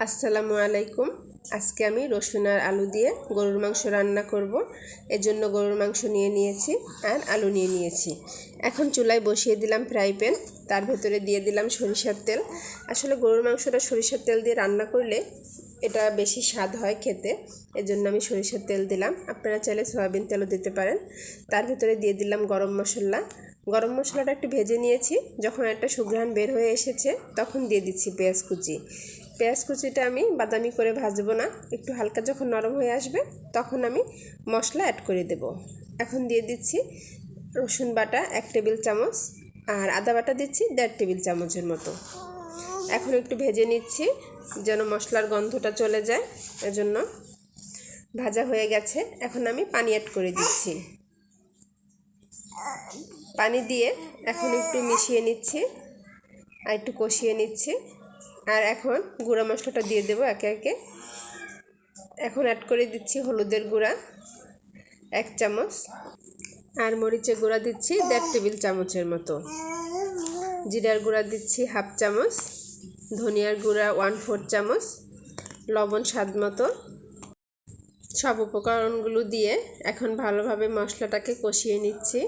আসসালামু আলাইকুম। আজকে আমি রসুন আর আলু দিয়ে গরুর মাংস রান্না করব। এর জন্য গরুর মাংস নিয়ে নিয়েছি আর আলু নিয়ে নিয়েছি। এখন চুলায় বসিয়ে দিলাম ফ্রাই প্যান, তার ভেতরে দিয়ে দিলাম সরিষার তেল। আসলে গরুর মাংসটা সরিষার তেল দিয়ে রান্না করলে এটা বেশি স্বাদ হয় খেতে। এর জন্য আমি সরিষার তেল দিলাম। আপনারা চাইলে সয়াবিন তেলও দিতে পারেন। তার ভেতরে দিয়ে দিলাম গরম মশলা। গরম মশলাটা একটু ভেজে নিয়েছি। যখন একটা সুঘ্রাণ বের হয়ে এসেছে, তখন দিয়ে দিচ্ছি পেঁয়াজ কুচি। পেঁয়াজ কুচিটা আমি বাদামি করে ভাজবো না। একটু হালকা যখন নরম হয়ে আসবে, তখন আমি মশলা অ্যাড করে দেব। এখন দিয়ে দিচ্ছি রসুন বাটা এক টেবিল চামচ আর আদা বাটা দিচ্ছি দেড় টেবিল চামচের মতো। এখন একটু ভেজে নিচ্ছি যেন মশলার গন্ধটা চলে যায়, এজন্য ভাজা হয়ে গেছে। এখন আমি পানি অ্যাড করে দিচ্ছি। পানি দিয়ে এখন একটু মিশিয়ে নিচ্ছি আর একটু কষিয়ে নিচ্ছি। আর এখন গুঁড়া মশলাটা দিয়ে দেবো একে একে। এখন অ্যাড করে দিচ্ছি হলুদের গুঁড়া, এক চামচ। আর মরিচের গুঁড়া দিচ্ছি দেড় টেবিল চামচের মতো। জিরার গুঁড়া দিচ্ছি হাফ চামচ। ধনিয়ার গুঁড়া ওয়ান ফোর চামচ। লবণ স্বাদ মতো। সব উপকরণগুলো দিয়ে এখন ভালোভাবে মশলাটাকে কষিয়ে নিচ্ছি।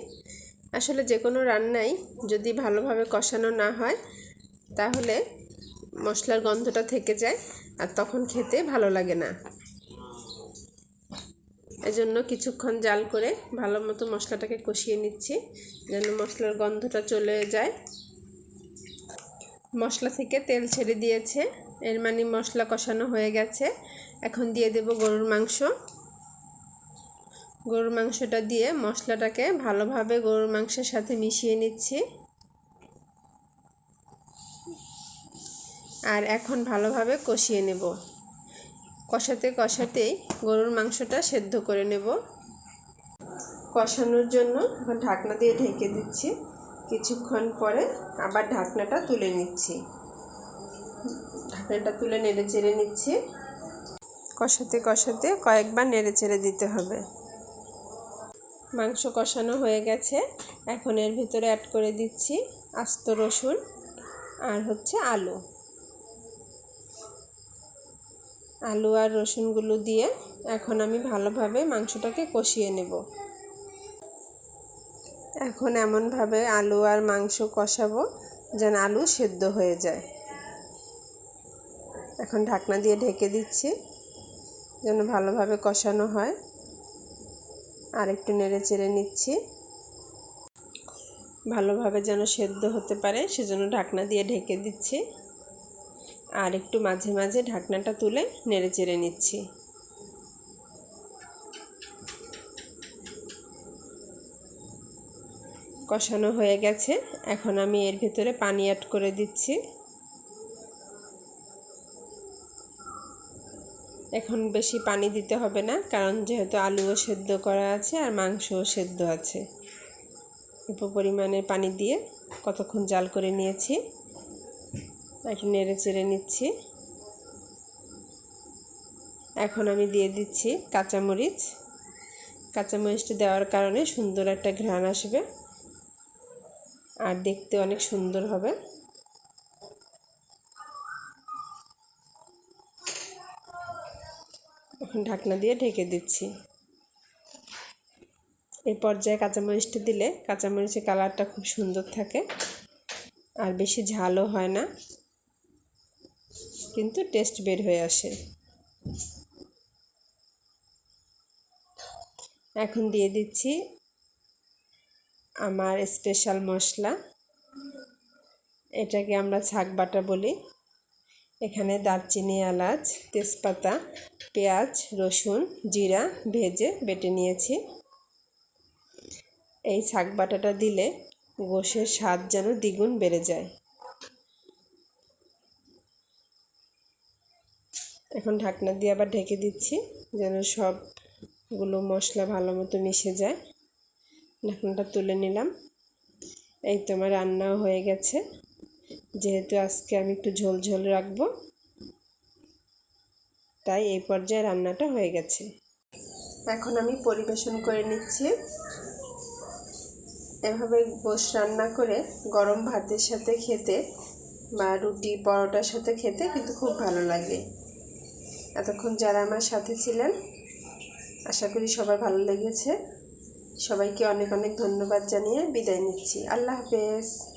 আসলে যে কোনো রান্নাই যদি ভালোভাবে কষানো না হয়, তাহলে মশলার গন্ধটা থেকে যায় আর তখন খেতে ভালো লাগে না। এজন্য কিছুক্ষণ জাল করে ভালো মতো মশলাটাকে কষিয়ে নিচ্ছি, যেন মশলার গন্ধটা চলে যায়। মশলা থেকে তেল ছেড়ে দিয়েছে, এর মানে মশলা কষানো হয়ে গেছে। এখন দিয়ে দেব গরুর মাংস। গরুর মাংসটা দিয়ে মশলাটাকে ভালোভাবে গরুর মাংসের সাথে মিশিয়ে নিচ্ছি। আর এখন ভালোভাবে কষিয়ে নেব। কষাতে কষাতেই গরুর মাংসটা সেদ্ধ করে নেব। কষানোর জন্য এখন ঢাকনা দিয়ে ঢেকে দিচ্ছি। কিছুক্ষণ পরে আবার ঢাকনাটা তুলে নিচ্ছি। ঢাকনাটা তুলে নেড়ে চেড়ে নিচ্ছি। কষাতে কষাতে কয়েকবার নেড়ে চেড়ে দিতে হবে। মাংস কষানো হয়ে গেছে। এখন এর ভিতরে অ্যাড করে দিচ্ছি আস্ত রসুন আর হচ্ছে আলু। আলু আর রসুনগুলো দিয়ে এখন আমি ভালোভাবে মাংসটাকে কষিয়ে নেব। এখন এমনভাবে আলু আর মাংস কষাবো যেন আলু সেদ্ধ হয়ে যায়। এখন ঢাকনা দিয়ে ঢেকে দিচ্ছি যেন ভালোভাবে কষানো হয়। আর একটু নেড়ে চেড়ে নিচ্ছি। ভালোভাবে যেন সেদ্ধ হতে পারে সেজন্য ঢাকনা দিয়ে ঢেকে দিচ্ছি। আর একটু মাঝে মাঝে ঢাকনাটা তুলে নেড়ে চেড়ে নিচ্ছি। কষানো হয়ে গেছে। এখন আমি এর ভেতরে পানি অ্যাড করে দিচ্ছি। এখন বেশি পানি দিতে হবে না, কারণ যেহেতু আলুও সেদ্ধ করা আছে আর মাংসও সেদ্ধ আছে। অল্প পরিমাণে পানি দিয়ে কতক্ষণ জাল করে নিয়েছি। একটু নেড়ে চেড়ে নিচ্ছি। এখন আমি দিয়ে দিচ্ছি কাঁচামরিচ। কাঁচামরিচটা দেওয়ার কারণে সুন্দর একটা ঘ্রাণ আসবে। আর দেখতে অনেক সুন্দর হবে। এখন ঢাকনা দিয়ে ঢেকে দিচ্ছি। এই পর্যায়ে কাঁচামরিচটা দিলে কাঁচামরিচের কালারটা খুব সুন্দর থাকে। আর বেশি ঝালও হয় না। কিন্তু টেস্ট বের হয়ে আসে। এখন দিয়ে দিচ্ছি আমার স্পেশাল মশলা। এটাকে আমরা ছাক বাটা বলি। এখানে দারচিনি, এলাচ, তেজপাতা, পেঁয়াজ, রসুন, জিরা ভেজে বেটে নিয়েছি। এই শাক বাটাটা দিলে গোশের স্বাদ যেন দ্বিগুণ বেড়ে যায়। এখন ঢাকনা দিয়ে আবার ঢেকে দিচ্ছি, যেন সবগুলো মশলা ভালো মতো মিশে যায়। ঢাকনাটা তুলে নিলাম। এই তো আমার রান্নাও হয়ে গেছে। যেহেতু আজকে আমি একটু ঝোল ঝোল রাখব, তাই এই পর্যায়ে রান্নাটা হয়ে গেছে। এখন আমি পরিবেশন করে নিচ্ছি। এভাবে গোশ রান্না করে গরম ভাতের সাথে খেতে বা রুটি, পরোটার সাথে খেতে কিন্তু খুব ভালো লাগে। এতক্ষণ যারা আমার সাথে ছিলেন, আশা করি সবার ভালো লেগেছে। সবাইকে অনেক অনেক ধন্যবাদ জানিয়ে বিদায় নিচ্ছি। আল্লাহ হাফেজ।